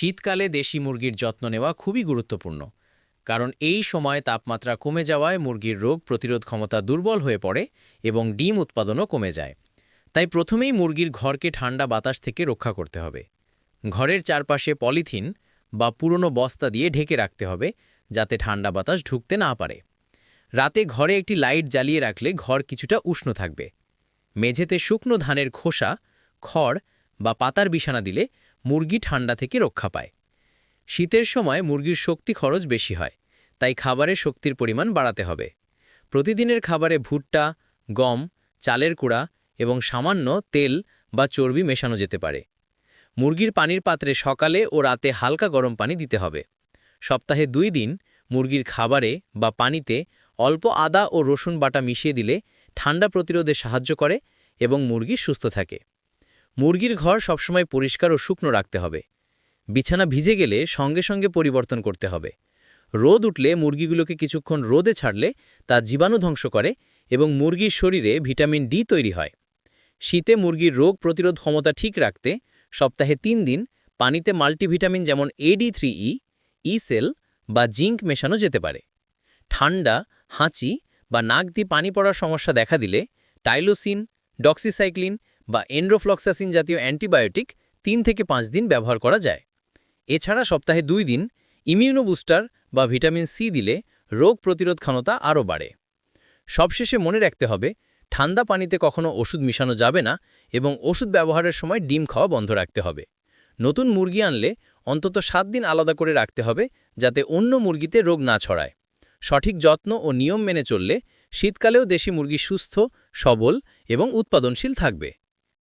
শীতকালে দেশি মুরগির যত্ন নেওয়া খুবই গুরুত্বপূর্ণ। কারণ এই সময় তাপমাত্রা কমে যাওয়ায় মুরগির রোগ প্রতিরোধ ক্ষমতা দুর্বল হয়ে পড়ে এবং ডিম উৎপাদনও কমে যায়। তাই প্রথমেই মুরগির ঘরকে ঠান্ডা বাতাস থেকে রক্ষা করতে হবে। ঘরের চারপাশে পলিথিন বা পুরনো বস্তা দিয়ে ঢেকে রাখতে হবে যাতে ঠান্ডা বাতাস ঢুকতে না পারে। রাতে ঘরে একটি লাইট জ্বালিয়ে রাখলে ঘর কিছুটা উষ্ণ থাকবে। মেঝেতে শুকনো ধানের খোসা, খড় বা পাতার বিছানা দিলে মুরগি ঠান্ডা থেকে রক্ষা পায়। শীতের সময় মুরগির শক্তি খরচ বেশি হয়, তাই খাবারের শক্তির পরিমাণ বাড়াতে হবে। প্রতিদিনের খাবারে ভুট্টা, গম, চালের কুড়া এবং সামান্য তেল বা চর্বি মেশানো যেতে পারে। মুরগির পানির পাত্রে সকালে ও রাতে হালকা গরম পানি দিতে হবে। সপ্তাহে দুই দিন মুরগির খাবারে বা পানিতে অল্প আদা ও রসুন বাটা মিশিয়ে দিলে ঠান্ডা প্রতিরোধে সাহায্য করে এবং মুরগি সুস্থ থাকে। মুরগির ঘর সবসময় পরিষ্কার ও শুকনো রাখতে হবে। বিছানা ভিজে গেলে সঙ্গে সঙ্গে পরিবর্তন করতে হবে। রোদ উঠলে মুরগিগুলোকে কিছুক্ষণ রোদে ছাড়লে তা জীবাণু ধ্বংস করে এবং মুরগির শরীরে ভিটামিন ডি তৈরি হয়। শীতে মুরগির রোগ প্রতিরোধ ক্ষমতা ঠিক রাখতে সপ্তাহে তিন দিন পানিতে মাল্টিভিটামিন যেমন A D three E E sell বা জিঙ্ক মেশানো যেতে পারে। ঠান্ডা, হাঁচি বা নাক দিয়ে পানি পড়ার সমস্যা দেখা দিলে টাইলোসিন, ডক্সিসাইক্লিন বা এন্ড্রোফ্লক্সাসিন জাতীয় অ্যান্টিবায়োটিক তিন থেকে পাঁচ দিন ব্যবহার করা যায়। এছাড়া সপ্তাহে দুই দিন ইমিউনো বুস্টার বা ভিটামিন সি দিলে রোগ প্রতিরোধ ক্ষমতা আরও বাড়ে। সবশেষে মনে রাখতে হবে, ঠান্ডা পানিতে কখনো ওষুধ মিশানো যাবে না এবং ওষুধ ব্যবহারের সময় ডিম খাওয়া বন্ধ রাখতে হবে। নতুন মুরগি আনলে অন্তত সাত দিন আলাদা করে রাখতে হবে যাতে অন্য মুরগিতে রোগ না ছড়ায়। সঠিক যত্ন ও নিয়ম মেনে চললে শীতকালেও দেশি মুরগি সুস্থ, সবল এবং উৎপাদনশীল থাকবে।